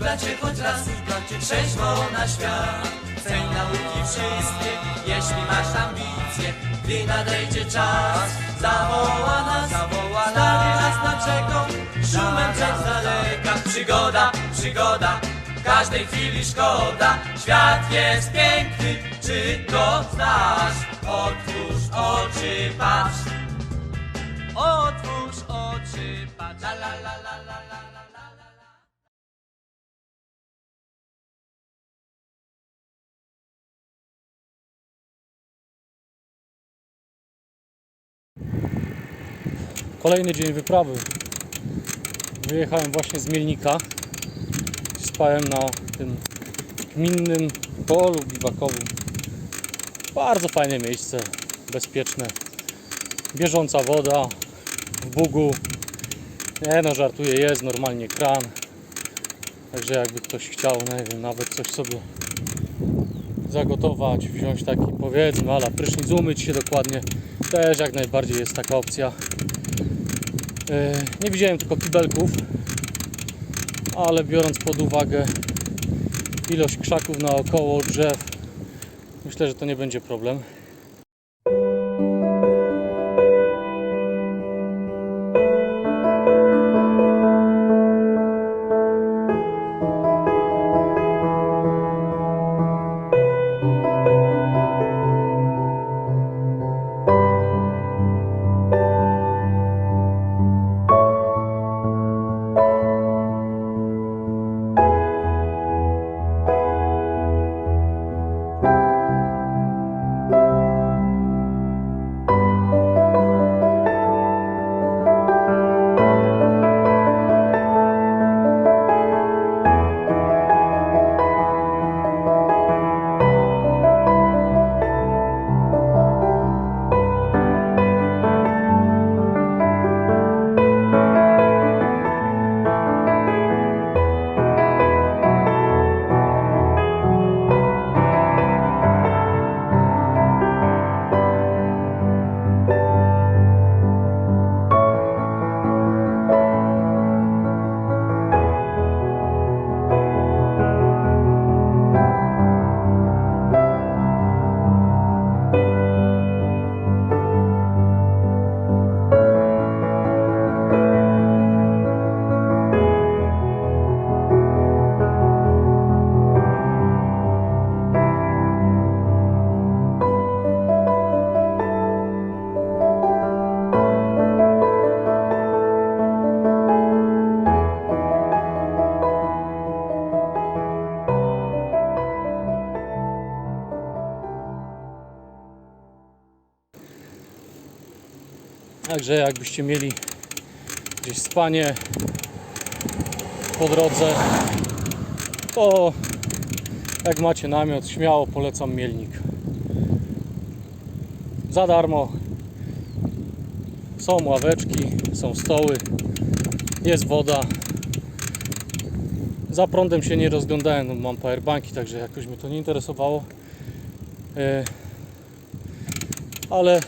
bracie, choć raz trzeźwo na świat. Ceń nauki wszystkie, jeśli masz ambicje, gdy nadejdzie czas, zawoła nas, zawoła stanie nas na brzegą, szumem brzeg z daleka. Przygoda, przygoda, każdej chwili szkoda, świat jest piękny, czy to znasz? Otwórz oczy, patrz. Otwórz oczy, patrz. La, la, la, la, Kolejny dzień wyprawy. Wyjechałem właśnie z Mielnika. Spałem na tym gminnym polu biwakowym. Bardzo fajne miejsce, bezpieczne. Bieżąca woda w Bugu. Nie no, żartuję, jest normalnie kran. Także jakby ktoś chciał, nie wiem, nawet coś sobie zagotować, wziąć taki powiedzmy, ala prysznic, umyć się dokładnie. Też jak najbardziej jest taka opcja. E, Nie widziałem tylko kibelków, ale biorąc pod uwagę ilość krzaków naokoło drzew, myślę, że to nie będzie problem. Także jakbyście mieli gdzieś spanie po drodze, to jak macie namiot, śmiało polecam Mielnik. Za darmo. Są ławeczki, są stoły, jest woda. Za prądem się nie rozglądałem, no mam powerbanki, także jakoś mnie to nie interesowało. E, Ale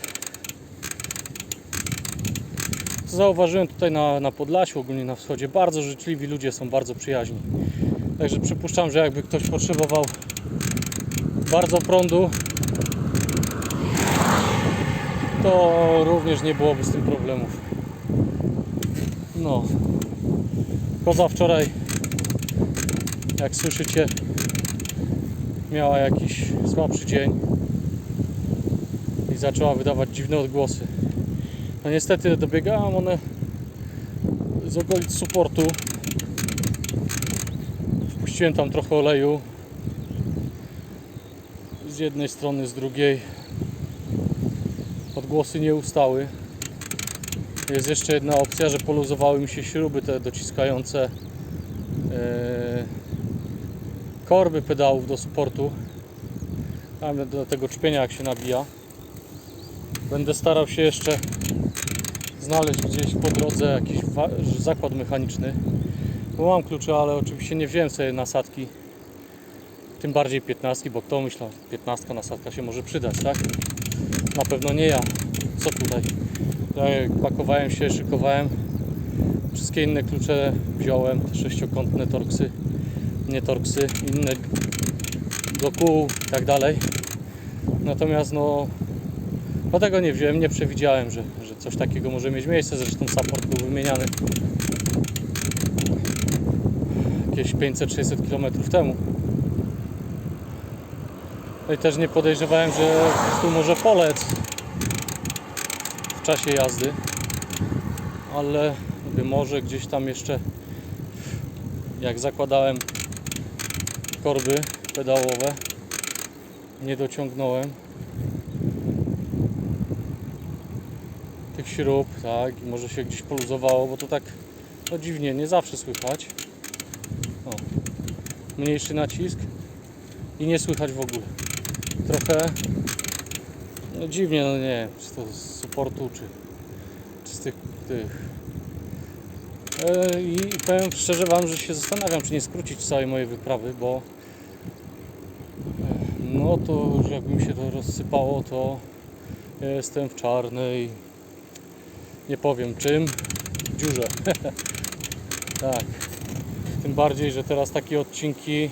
zauważyłem tutaj na, na Podlasiu, ogólnie na wschodzie, bardzo życzliwi ludzie są, bardzo przyjaźni. Także przypuszczam, że jakby ktoś potrzebował bardzo prądu, to również nie byłoby z tym problemów. No. Koza wczoraj, jak słyszycie, miała jakiś słabszy dzień i zaczęła wydawać dziwne odgłosy. No niestety dobiegałam one z okolic supportu. Wpuściłem tam trochę oleju z jednej strony, z drugiej. Odgłosy nie ustały. Jest jeszcze jedna opcja, że poluzowały mi się śruby te dociskające e, korby pedałów do supportu. Tam do tego czpienia jak się nabija. Będę starał się jeszcze znaleźć gdzieś po drodze jakiś zakład mechaniczny. Bo mam klucze, ale oczywiście nie wziąłem sobie nasadki. Tym bardziej 15, bo kto myślał, 15 nasadka się może przydać, tak? Na pewno nie ja. Co tutaj? Ja jak pakowałem się, szykowałem. Wszystkie inne klucze wziąłem, te sześciokątne torksy. nie torksy, inne do kół i tak dalej. Natomiast no, no tego nie wziąłem, nie przewidziałem, że coś takiego może mieć miejsce. Zresztą support był wymieniany jakieś 500-600 km temu. No i też nie podejrzewałem, że tu może polec w czasie jazdy, ale może gdzieś tam jeszcze jak zakładałem korby pedałowe nie dociągnąłem tych śrub, tak, i może się gdzieś poluzowało, bo to tak no dziwnie, nie zawsze słychać. O, mniejszy nacisk i nie słychać w ogóle. Trochę no dziwnie, no nie wiem, czy to z supportu, czy, czy z tych, tych. E, I powiem szczerze Wam, że się zastanawiam, czy nie skrócić całej mojej wyprawy, bo e, no to jakby mi się to rozsypało, to ja jestem w czarnej, nie powiem czym, dziurze. tak. Tym bardziej, że teraz takie odcinki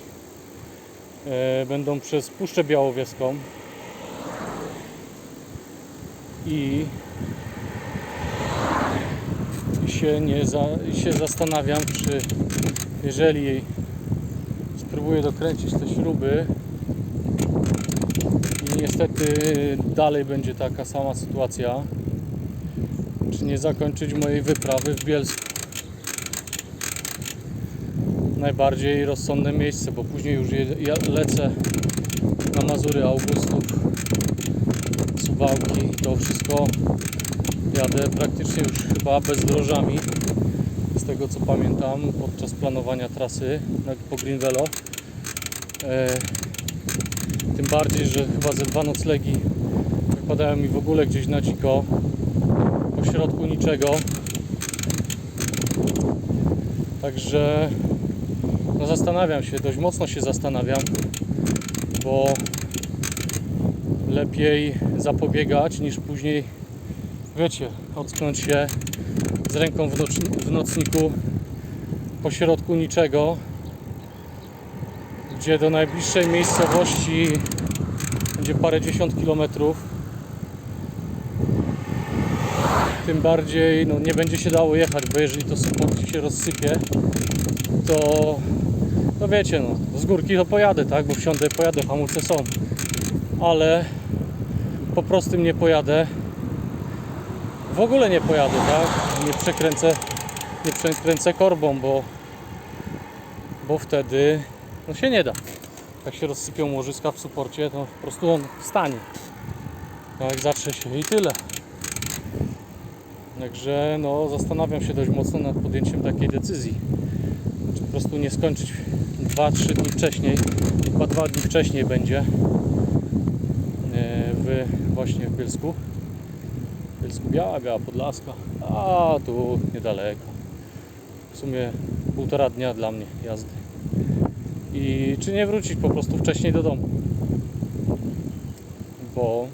e, będą przez Puszczę Białowieską i się nie za, się zastanawiam, czy jeżeli spróbuję dokręcić te śruby i niestety dalej będzie taka sama sytuacja, nie zakończyć mojej wyprawy w Bielsku. Najbardziej rozsądne miejsce, bo później już je, ja lecę na Mazury Augustów, Suwałki, to wszystko. Jadę praktycznie już chyba bezdrożami z tego co pamiętam podczas planowania trasy po Green Velo. E, tym bardziej, że chyba ze dwa noclegi wypadają mi w ogóle gdzieś na dziko po środku niczego także no zastanawiam się, dość mocno się zastanawiam bo lepiej zapobiegać niż później wiecie, ocknąć się z ręką w, noc- w nocniku po środku niczego, gdzie do najbliższej miejscowości będzie parę dziesiąt kilometrów. Tym bardziej no, nie będzie się dało jechać, bo jeżeli to support się rozsypie, to no wiecie, no, z górki to pojadę, tak, bo wsiądę, pojadę, hamulce są, ale po prostym nie pojadę w ogóle nie pojadę, tak? Nie przekręcę, nie przekręcę korbą, bo, bo wtedy no się nie da. Jak się rozsypią łożyska w suporcie, to po prostu on stanie. Tak, zatrze się i tyle. Także no, zastanawiam się dość mocno nad podjęciem takiej decyzji. Czy po prostu nie skończyć 2-3 dni wcześniej, chyba 2 dni wcześniej będzie e, w, właśnie w Bielsku. Bielsku Biała Podlaska, a tu niedaleko. W sumie półtora dnia dla mnie jazdy. I czy nie wrócić po prostu wcześniej do domu? Bo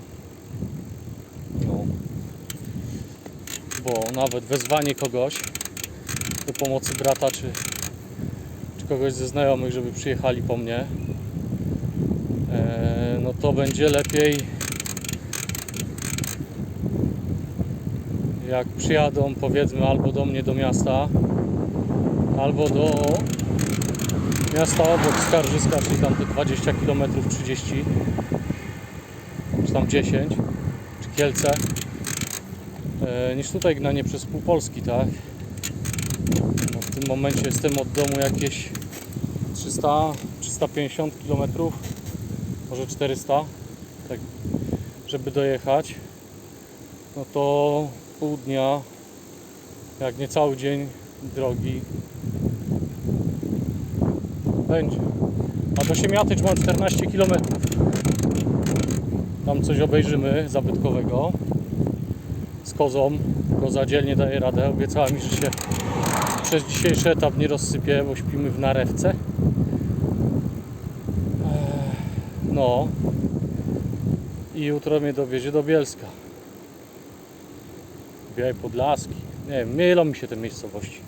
bo nawet wezwanie kogoś do pomocy brata czy, czy kogoś ze znajomych, żeby przyjechali po mnie, e, no to będzie lepiej jak przyjadą powiedzmy albo do mnie do miasta, albo do miasta obok Skarżyska, czyli tam te 20 km 30 czy tam 10 czy Kielce niż tutaj gnanie przez pół Polski, tak? No w tym momencie jestem od domu jakieś 300, 350 km może 400 tak, żeby dojechać no to pół dnia, jak nie cały dzień drogi będzie. A do Siemiatycz mam 14 km. Tam coś obejrzymy zabytkowego z kozą. Koza dzielnie daje radę. Obiecała mi, że się przez dzisiejszy etap nie rozsypie, bo śpimy w narewce. Ech, No. I jutro mnie dowiezie do Bielska. Białej Podlaski. Nie wiem, mi się te miejscowości.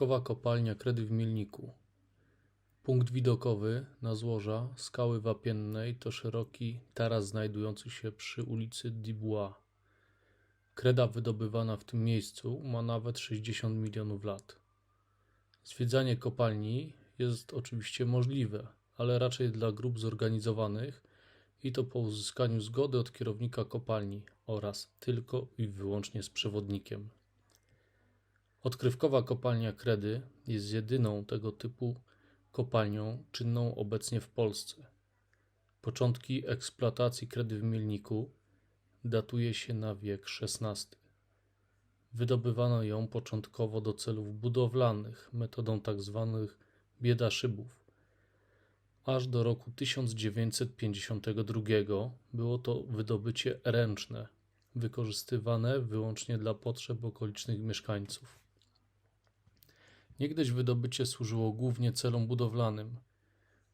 Odkrywkowa kopalnia Kredy w Mielniku. Punkt widokowy na złoża skały wapiennej to szeroki taras znajdujący się przy ulicy Dubois. Kreda wydobywana w tym miejscu ma nawet 60 milionów lat. Zwiedzanie kopalni jest oczywiście możliwe, ale raczej dla grup zorganizowanych i to po uzyskaniu zgody od kierownika kopalni oraz tylko i wyłącznie z przewodnikiem. Odkrywkowa kopalnia Kredy jest jedyną tego typu kopalnią czynną obecnie w Polsce. Początki eksploatacji kredy w Mielniku datuje się na wiek XVI. Wydobywano ją początkowo do celów budowlanych metodą tzw. biedaszybów. Aż do roku 1952 było to wydobycie ręczne, wykorzystywane wyłącznie dla potrzeb okolicznych mieszkańców. Niegdyś wydobycie służyło głównie celom budowlanym.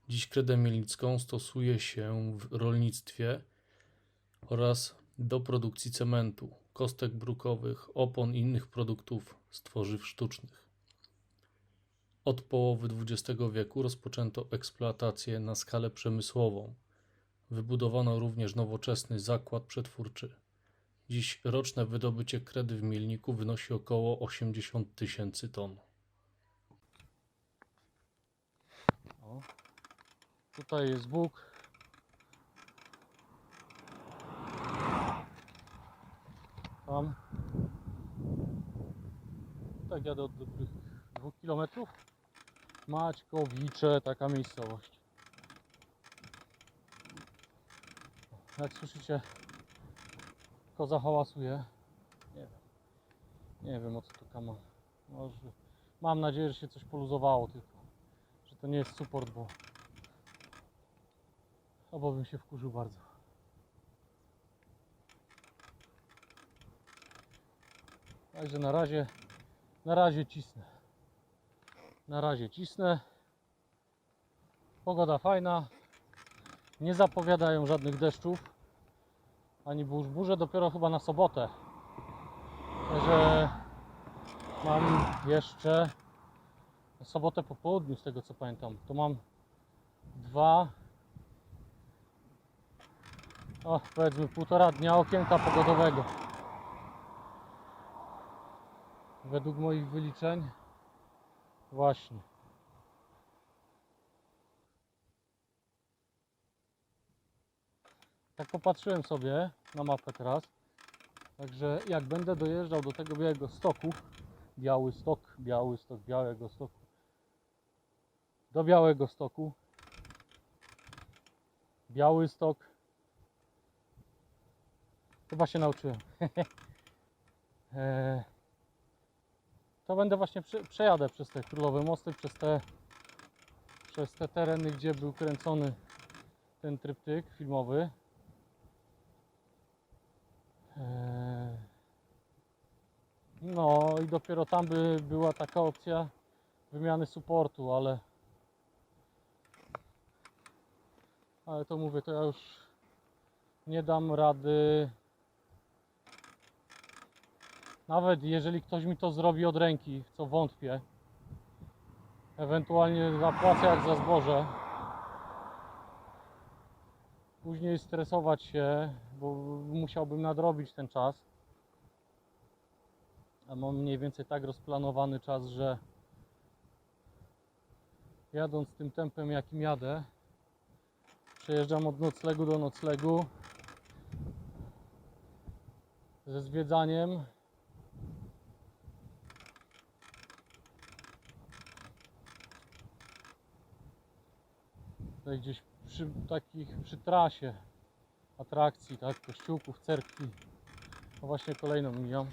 Dziś kredę mielnicką stosuje się w rolnictwie oraz do produkcji cementu, kostek brukowych, opon i innych produktów z tworzyw sztucznych. Od połowy XX wieku rozpoczęto eksploatację na skalę przemysłową. Wybudowano również nowoczesny zakład przetwórczy. Dziś roczne wydobycie kredy w Mielniku wynosi około 80 tysięcy ton. Tutaj jest Bóg. Tam. Tak jadę od dobrych dwóch kilometrów. Maćkowicze, taka miejscowość. Jak słyszycie, koza hałasuje. Nie wiem. Nie wiem o co to ma. Może. Mam nadzieję, że się coś poluzowało tylko. Że to nie jest support, bo. Albo bym się wkurzył bardzo. Także na razie. Na razie cisnę. Na razie cisnę. Pogoda fajna. Nie zapowiadają żadnych deszczów. Ani burz. Burze dopiero chyba na sobotę. Także mam jeszcze sobotę po południu, z tego co pamiętam. To mam dwa, o, powiedzmy półtora dnia okienka pogodowego. Według moich wyliczeń, właśnie. Tak popatrzyłem sobie na mapę teraz. Także jak będę dojeżdżał do tego białego stoku, biały stok, biały stok, białego stoku, do białego stoku, biały stok, chyba się nauczyłem. Eee, to będę właśnie prze, przejadę przez te królowe mosty, przez te, przez te tereny, gdzie był kręcony ten tryptyk filmowy. Eee, No i dopiero tam by była taka opcja wymiany supportu, ale ale to mówię, to ja już nie dam rady nawet jeżeli ktoś mi to zrobi od ręki, co wątpię ewentualnie zapłacę jak za zboże później stresować się, bo musiałbym nadrobić ten czas. A mam mniej więcej tak rozplanowany czas, że jadąc tym tempem jakim jadę, przejeżdżam od noclegu do noclegu ze zwiedzaniem. Tutaj gdzieś przy takich, przy trasie atrakcji, tak, kościółków, cerkwi. No właśnie kolejną mijam.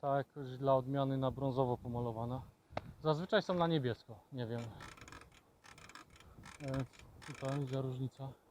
ta jakoś dla odmiany na brązowo pomalowana. Zazwyczaj są na niebiesko, nie wiem. E, widzę różnica.